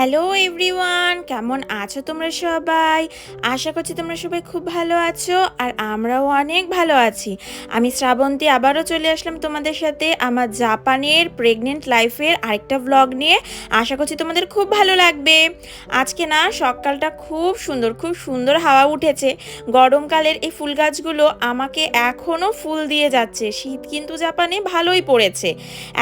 Hello everyone, কেমন আছো তোমরা সবাই? আশা করছি তোমরা সবাই খুব ভালো আছো আর আমরাও অনেক ভালো আছি। আমি শ্রাবন্তী, আবারও চলে আসলাম তোমাদের সাথে আমার জাপানের প্রেগনেন্ট লাইফের আরেকটা ভ্লগ নিয়ে। আশা করছি তোমাদের খুব ভালো লাগবে। আজকে না, সকালটা খুব সুন্দর খুব সুন্দর হাওয়া উঠেছে। গরমকালের এই ফুল গাছগুলো আমাকে এখনও ফুল দিয়ে যাচ্ছে। শীত কিন্তু জাপানে ভালোই পড়েছে।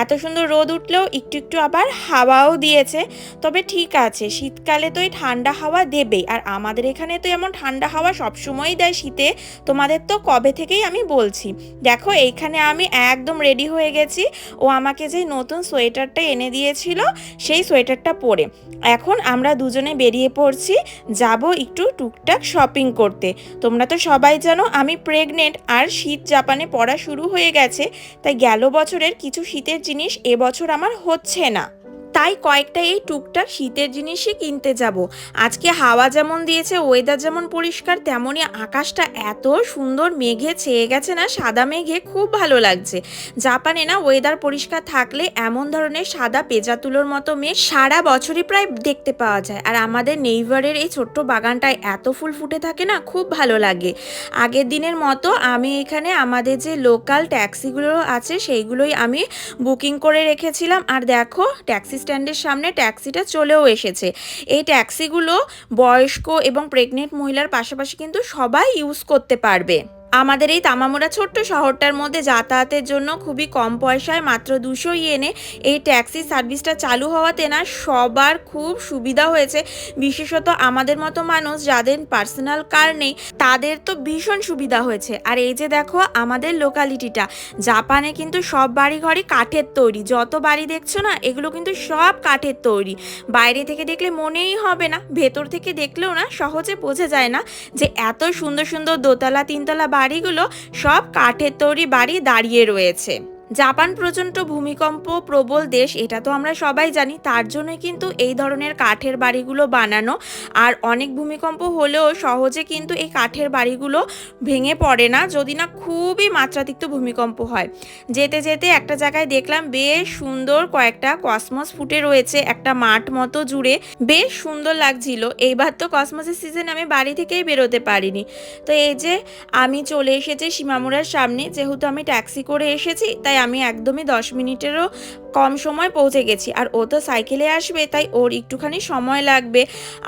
এত সুন্দর রোদ উঠলেও একটু একটু আবার হাওয়াও দিয়েছে। তবে ঠিক আছে, শীতকালে তো এই ঠান্ডা হাওয়া দেবেই। আর আমাদের এখানে তো এমন ঠান্ডা হাওয়া সবসময়ই দেয় শীতে। তোমাদের তো কবে থেকেই আমি বলছি। দেখো, এইখানে আমি একদম রেডি হয়ে গেছি। ও আমাকে যে নতুন সোয়েটারটা এনে দিয়েছিল, সেই সোয়েটারটা পরে। এখন আমরা দুজনে বেরিয়ে পড়ছি, যাব একটু টুকটাক শপিং করতে। তোমরা তো সবাই জানো, আমি প্রেগনেন্ট আর শীত জাপানে পড়া শুরু হয়ে গেছে। তাই গেল বছরের কিছু শীতের জিনিস এবছর আমার হচ্ছে না। তাই কয়েকটা এই টুকটাক শীতের জিনিসই কিনতে যাব। আজকে হাওয়া যেমন দিয়েছে ওয়েদার যেমন পরিষ্কার তেমনই আকাশটা এত সুন্দর মেঘে ছেয়ে গেছে না, সাদা মেঘে খুব ভালো লাগছে। জাপানে না ওয়েদার পরিষ্কার থাকলে এমন ধরনের সাদা পেঁজা তুলোর মতো মেঘ সারা বছরই প্রায় দেখতে পাওয়া যায়। আর আমাদের নেইভারের এই ছোট্ট বাগানটায় এত ফুল ফুটে থাকে না, খুব ভালো লাগে। আগের দিনের মতো আমি এখানে আমাদের যে লোকাল ট্যাক্সিগুলো আছে, সেইগুলোই আমি বুকিং করে রেখেছিলাম। আর দেখো ট্যাক্সি স্ট্যান্ডের সামনে ট্যাক্সিটা চলেও এসেছে। এই ট্যাক্সিগুলো বয়স্ক এবং প্রেগনেন্ট মহিলার পাশাপাশি কিন্তু সবাই ইউজ করতে পারবে। আমাদের এই তামামোড়া ছোট্ট শহরটার মধ্যে যাতায়াতের জন্য খুবই কম পয়সায় মাত্র দুশো ইয়েনে এই ট্যাক্সি সার্ভিসটা চালু হওয়াতে না সবার খুব সুবিধা হয়েছে। বিশেষত আমাদের মতো মানুষ যাদের পার্সোনাল কার নেই, তাদের তো ভীষণ সুবিধা হয়েছে। আর এই যে দেখো আমাদের লোকালিটিটা, জাপানে কিন্তু সব বাড়ি ঘরই কাঠের তৈরি। যত বাড়ি দেখছ না, এগুলো কিন্তু সব কাঠের তৈরি। বাইরে থেকে দেখলে মনেই হবে না, ভেতর থেকে দেখলেও না সহজে বোঝা যায় না যে এত সুন্দর সুন্দর দোতলা তিনতলা বাড়িগুলো সব কাঠের তৈরি বাড়ি দাঁড়িয়ে রয়েছে। জাপান প্রচণ্ড ভূমিকম্প, প্রবল দেশ, এটা তো আমরা সবাই জানি, তার জন্য কিন্তু এই ধরনের কাঠের বাড়িগুলো বানানো। আর অনেক ভূমিকম্প হলেও সহজে কিন্তু এই কাঠের বাড়িগুলো ভেঙে পড়ে না, যদি না খুবই মাত্রাতিক্ত ভূমিকম্প হয়। যেতে যেতে একটা জায়গায় দেখলাম বেশ সুন্দর কয়েকটা কসমস ফুটে রয়েছে, একটা মাঠ মতো জুড়ে। বেশ সুন্দর লাগছিল, এইবার তো কসমসের সিজন আমি বাড়ি থেকেই বেরোতে পারিনি। তো এই যে আমি চলে এসেছি সীমামুড়ার সামনে, যেহেতু আমি ট্যাক্সি করে এসেছি, তাই আমি একদমই দশ মিনিটেরও কম সময় পৌঁছে গেছি। আর ও তো সাইকেলে আসবে, তাই ওর একটুখানি সময় লাগবে।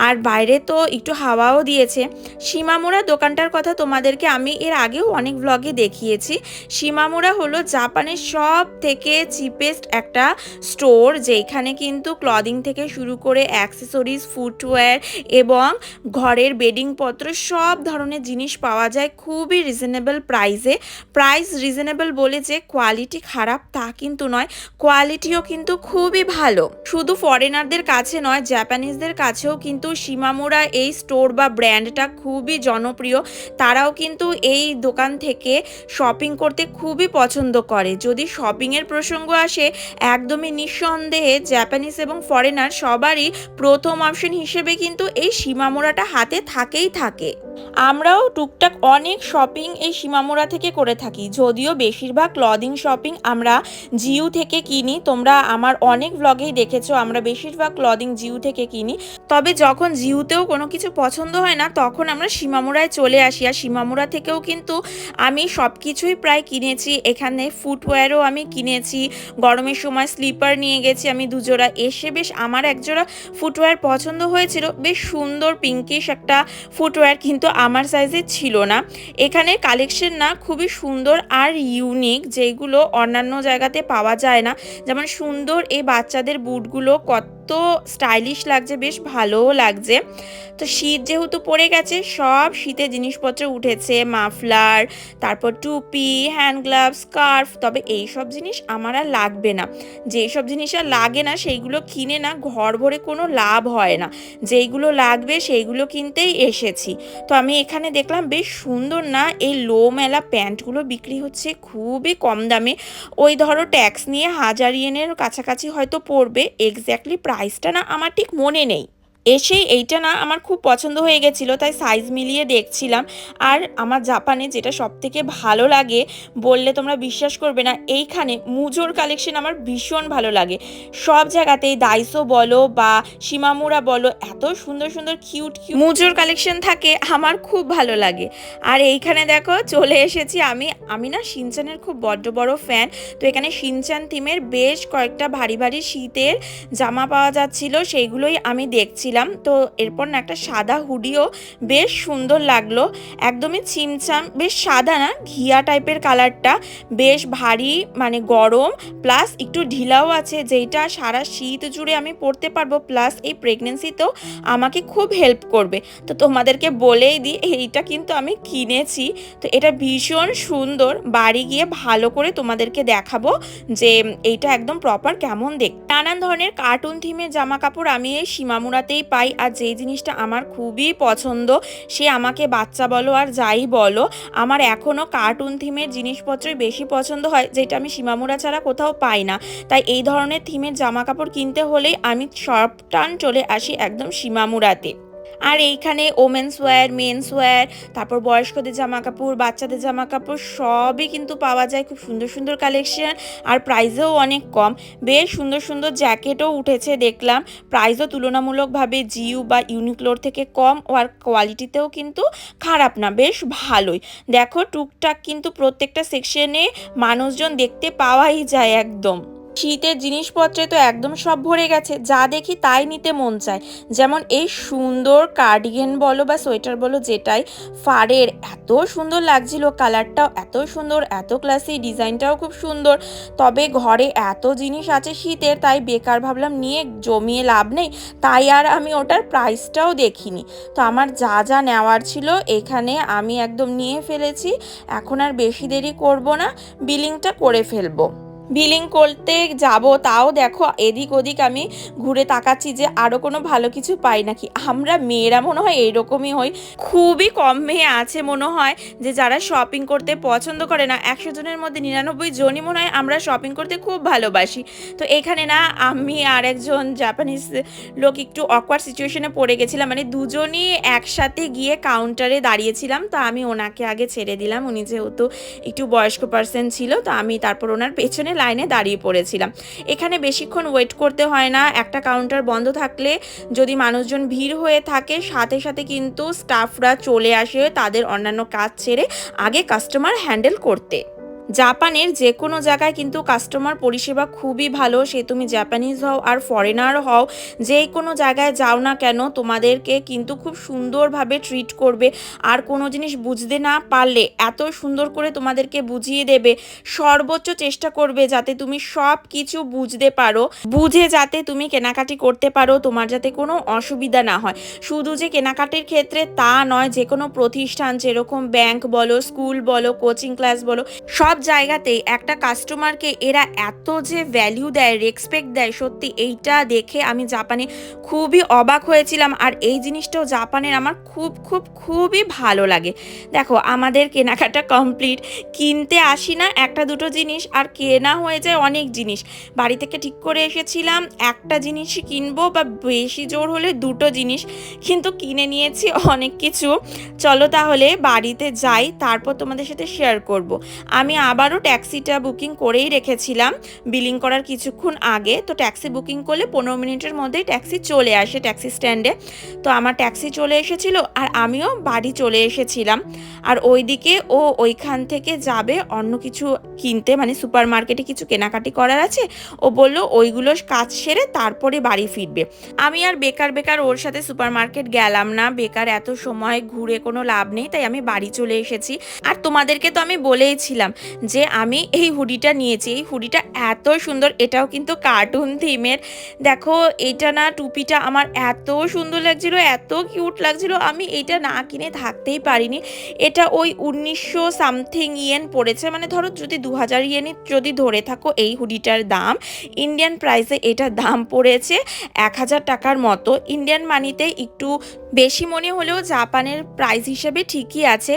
আর বাইরে তো একটু হাওয়াও দিয়েছে। সীমামুড়া দোকানটার কথা তোমাদেরকে আমি এর আগেও অনেক ব্লগে দেখিয়েছি। সীমামুড়া হলো জাপানের সব থেকে চিপেস্ট একটা স্টোর যেখানে কিন্তু ক্লদিং থেকে শুরু করে অ্যাক্সেসরিজ ফুটওয়্যার এবং ঘরের বেডিংপত্র সব ধরনের জিনিস পাওয়া যায় খুবই রিজনেবল প্রাইসে প্রাইস রিজনেবল বলে যে কোয়ালিটি খারাপ তা কিন্তু নয় কোয়ালিটিও কিন্তু খুবই ভালো। শুধু ফরেনারদের কাছে নয় জাপানিজদের কাছেও কিন্তু সীমামুরা এই স্টোর বা ব্র্যান্ডটা খুবই জনপ্রিয়। তারাও কিন্তু এই দোকান থেকে শপিং করতে খুবই পছন্দ করে। যদি শপিংয়ের প্রসঙ্গ আসে, একদমই নিঃসন্দেহে জাপানিজ এবং ফরেনার সবারই প্রথম অপশন হিসেবে কিন্তু এই সীমামোড়াটা হাতে থাকেই থাকে। আমরাও টুকটাক অনেক শপিং এই সীমামোড়া থেকে করে থাকি, যদিও বেশিরভাগ ক্লদিং শপিং আমরা জিউ থেকে কিনি। তোমরা আমার অনেক ব্লগেই দেখেছ, আমরা বেশিরভাগ ক্লদিং জিউ থেকে কিনি। তবে যখন জিউতেও কোনো কিছু পছন্দ হয় না, তখন আমরা সীমামোড়ায় চলে আসি। আর সীমামুড়া থেকেও কিন্তু আমি সব কিছুই প্রায় কিনেছি। এখানে ফুটওয়্যারও আমি কিনেছি, গরমের সময় স্লিপার নিয়ে গেছি আমি দুজোড়া। এসে বেশ আমার একজোড়া ফুটওয়্যার পছন্দ হয়েছিল। বেশ সুন্দর পিঙ্কিশ একটা ফুটওয়্যার কিন্তু আমার সাইজে ছিল না। এখানে কালেকশন না খুবই সুন্দর আর ইউনিক যেগুলো অন্যান্য জায়গাতে পাওয়া যায় না। যেমন সুন্দর এই বাচ্চাদের বুটগুলো কত স্টাইলিশ লাগছে, বেশ ভালোও লাগছে। তো শীত যেহেতু পড়ে গেছে, সব শীতের জিনিসপত্র উঠেছে, মাফলার, তারপর টুপি হ্যান্ড গ্লাভস স্কার্ফ তবে এই সব জিনিস আমার আর লাগবে না। যেই সব জিনিস আর লাগে না, সেইগুলো কিনে না, ঘর ভরে কোনো লাভ হয় না। যেইগুলো লাগবে, সেইগুলো কিনতেই এসেছি। তো আমি এখানে দেখলাম, বেশ সুন্দর না, এই লো মেলা প্যান্টগুলো বিক্রি হচ্ছে খুবই কম দামে। ওই ধরো ট্যাক্স নিয়ে হাজার ইয়েনের কাছাকাছি হয়তো পড়বে এক্স্যাক্টলি প্রাইসটা না আমার ঠিক মনে নেই। এসেই এইটা না আমার খুব পছন্দ হয়ে গেছিল, তাই সাইজ মিলিয়ে দেখছিলাম। আর আমার জাপানে যেটা সব থেকে ভালো লাগে, বললে তোমরা বিশ্বাস করবে না, এইখানে মুজোর কালেকশন আমার ভীষণ ভালো লাগে। সব জায়গাতেই দাইসো বলো বা সীমামুরা বলো, এত সুন্দর সুন্দর কিউট কিউট মুজোর কালেকশন থাকে, আমার খুব ভালো লাগে। আর এইখানে দেখো, চলে এসেছি আমি। আমি না সিনচানের খুব বড্ড বড় ফ্যান তো এখানে সিনচান থিমের বেশ কয়েকটা ভারী ভারী শীতের জামা পাওয়া যাচ্ছিল, সেইগুলোই আমি দেখছিলাম তো এরপর না একটা সাদা হুডিও বেশ সুন্দর লাগল। একদমই ছিমছাম, বেশ সাদা না, ঘিয়া টাইপের কালারটা, বেশ ভারী মানে গরম, প্লাস একটু ঢিলাও আছে যেটা সারা শীত জুড়ে আমি পরতে পারব, প্লাস এই প্রেগনেন্সিতেও আমাকে খুব হেল্প করবে। তো তোমাদেরকে বলেই দিই, এইটা কিন্তু আমি কিনেছি। তো এটা ভীষণ সুন্দর, বাড়ি গিয়ে ভালো করে তোমাদেরকে দেখাবো যে এইটা একদম প্রপার কেমন দেখ নানান ধরনের কার্টুন থিমের জামা কাপড় আমি এই সীমামুরাতেই পাই আর যে জিনিসটা আমার খুবই পছন্দ, সে আমাকে বাচ্চা বলো আর যাই বলো, আমার এখনও কার্টুন থিমের জিনিসপত্রই বেশি পছন্দ হয়, যেটা আমি সীমামুরা ছাড়া কোথাও পাই না। তাই এই ধরনের থিমের জামা কাপড় কিনতে হলেই আমি সব টান চলে আসি একদম সীমামুরাতে আর এইখানে ওমেন্স ওয়্যার মেন্স ওয়্যার তারপর বয়স্কদের জামা কাপড় বাচ্চাদের জামা কাপড় সবই কিন্তু পাওয়া যায় খুব সুন্দর সুন্দর কালেকশন আর প্রাইসেও অনেক কম। বেশ সুন্দর সুন্দর জ্যাকেটও উঠেছে দেখলাম। প্রাইসও তুলনামূলকভাবে জিউ বা ইউনিক্লোর থেকে কম, আর কোয়ালিটিতেও কিন্তু খারাপ না, বেশ ভালোই। দেখো টুকটাক কিন্তু প্রত্যেকটা সেকশনে মানুষজন দেখতে পাওয়াই যায় একদম। শীতের জিনিসপত্রে তো একদম সব ভরে গেছে। যা দেখি তাই নিতে মন চায়। যেমন এই সুন্দর কার্ডিগেন বলো বা সোয়েটার বলো যেটাই, ফারের এত সুন্দর লাগছিল কালারটাও এত সুন্দর, এত ক্লাসি ডিজাইনটাও খুব সুন্দর। তবে ঘরে এত জিনিস আছে শীতের, তাই বেকার ভাবলাম নিয়ে জমিয়ে লাভ নেই। তাই আর আমি ওটার প্রাইসটাও দেখিনি। তো আমার যা যা নেওয়ার ছিল এখানে আমি একদম নিয়ে ফেলেছি। এখন আর বেশি দেরি করব না। বিলিংটা করে ফেলব। বিলিং করতে যাব, তাও দেখো এদিক ওদিক আমি ঘুরে তাকাচ্ছি যে আরও কোনো ভালো কিছু পাই নাকি। আমরা মেয়েরা মনে হয় এইরকমই হই। খুবই কম মেয়ে আছে মনে হয় যে যারা শপিং করতে পছন্দ করে না। একশো জনের মধ্যে নিরানব্বই জনই মনে হয় আমরা শপিং করতে খুব ভালোবাসি। তো এখানে না আমি আর একজন জাপানিজ লোক একটু অকওয়ার্ড সিচুয়েশনে পড়ে গেছিলাম। মানে দুজনই একসাথে গিয়ে কাউন্টারে দাঁড়িয়েছিলাম। তো আমি ওনাকে আগে ছেড়ে দিলাম। উনি যেহেতু একটু বয়স্ক পার্সন ছিল, তো আমি তারপর ওনার পেছনে লাইনে দাঁড়িয়ে পড়েছিলাম। এখানে বেশিক্ষণ ওয়েট করতে হয় না। একটা কাউন্টার বন্ধ থাকলে যদি মানুষজন ভিড় হয়ে থাকে, সাথে সাথে কিন্তু স্টাফরা চলে আসে তাদের অন্যান্য কাজ ছেড়ে আগে কাস্টমার হ্যান্ডেল করতে। জাপানের যে কোনো জায়গায় কিন্তু কাস্টমার পরিষেবা খুবই ভালো। সে তুমি জাপানিজ হও আর ফরেনার হও যে কোনো জায়গায় যাও না কেন, তোমাদেরকে কিন্তু খুব সুন্দরভাবে ট্রিট করবে। আর কোনো জিনিস বুঝতে না পারলে এত সুন্দর করে তোমাদেরকে বুঝিয়ে দেবে, সর্বোচ্চ চেষ্টা করবে যাতে তুমি সব কিছু বুঝতে পারো, বুঝে যাতে তুমি কেনাকাটি করতে পারো, তোমার যাতে কোনো অসুবিধা না হয়। শুধু যে কেনাকাটির ক্ষেত্রে তা নয় যে কোনো প্রতিষ্ঠান, যেরকম ব্যাংক বলো স্কুল বলো কোচিং ক্লাস বলো, সব জায়গাতেই একটা কাস্টমারকে এরা এত যে ভ্যালিউ দেয় রেসপেক্ট দেয়, সত্যি এইটা দেখে আমি জাপানে খুবই অবাক হয়েছিলাম। আর এই জিনিসটাও জাপানের আমার খুব খুব, খুবই ভালো লাগে। দেখো, আমাদের কেনাকাটা কমপ্লিট কিনতে আসি না, একটা দুটো জিনিস আর কেনা হয়ে যায় অনেক জিনিস। বাড়ি থেকে ঠিক করে এসেছিলাম, একটা জিনিসই কিনবো বা বেশি জোর হলে দুটো জিনিস, কিন্তু কিনে নিয়েছি অনেক কিছু। চলো তাহলে বাড়িতে যাই, তারপর তোমাদের সাথে শেয়ার করব। আমি আবারও ট্যাক্সিটা বুকিং করেই রেখেছিলাম। বিলিং করার কিছুক্ষণ আগে। তো ট্যাক্সি বুকিং করলে পনেরো মিনিটের মধ্যেই ট্যাক্সি চলে আসে ট্যাক্সি স্ট্যান্ডে। তো আমার ট্যাক্সি চলে এসেছিল আর আমিও বাড়ি চলে এসেছিলাম। আর ওইদিকে ও ওইখান থেকে যাবে অন্য কিছু কিনতে মানে সুপার মার্কেটে কিছু কেনাকাটি করার আছে। ও বলল, ওইগুলো কাজ সেরে তারপরে বাড়ি ফিরবে। আমি আর বেকার বেকার ওর সাথে সুপার মার্কেট গেলাম না। বেকার এত সময় ঘুরে কোনো লাভ নেই, তাই আমি বাড়ি চলে এসেছি। আর তোমাদেরকে তো আমি বলেইছিলাম যে আমি এই হুডিটা নিয়েছি। এই হুডিটা এত সুন্দর, এটাও কিন্তু কার্টুন থিমের দেখো, এটা না টুপিটা আমার এত সুন্দর লাগছিল, এত কিউট লাগছিল, আমি এটা না কিনে থাকতেই পারিনি। এটা ওই উনিশশো সামথিং ইয়েন পড়েছে মানে ধরো যদি দু হাজার ইয়েনই যদি ধরে থাকো এই হুডিটার দাম ইন্ডিয়ান প্রাইসে এটার দাম পড়েছে এক হাজার টাকার মতো। ইন্ডিয়ান মানিতে একটু বেশি মনে হলেও জাপানের প্রাইস হিসেবে ঠিকই আছে।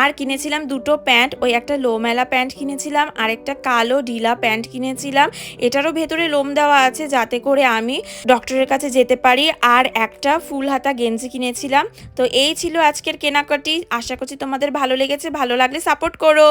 আর কিনেছিলাম দুটো প্যান্ট ওই একটা লো মেলা প্যান্ট প্যান্ট কিনেছিলাম, আরেকটা কালো ঢিলা প্যান্ট কিনেছিলাম। এটারও ভেতরে লোম দেওয়া আছে যাতে করে আমি ডক্টরের কাছে যেতে পারি। আর একটা ফুল হাতা গেঞ্জি কিনেছিলাম। তো এই ছিল আজকের কেনাকাটি। আশা করছি তোমাদের ভালো লেগেছে, ভালো লাগলে সাপোর্ট করো।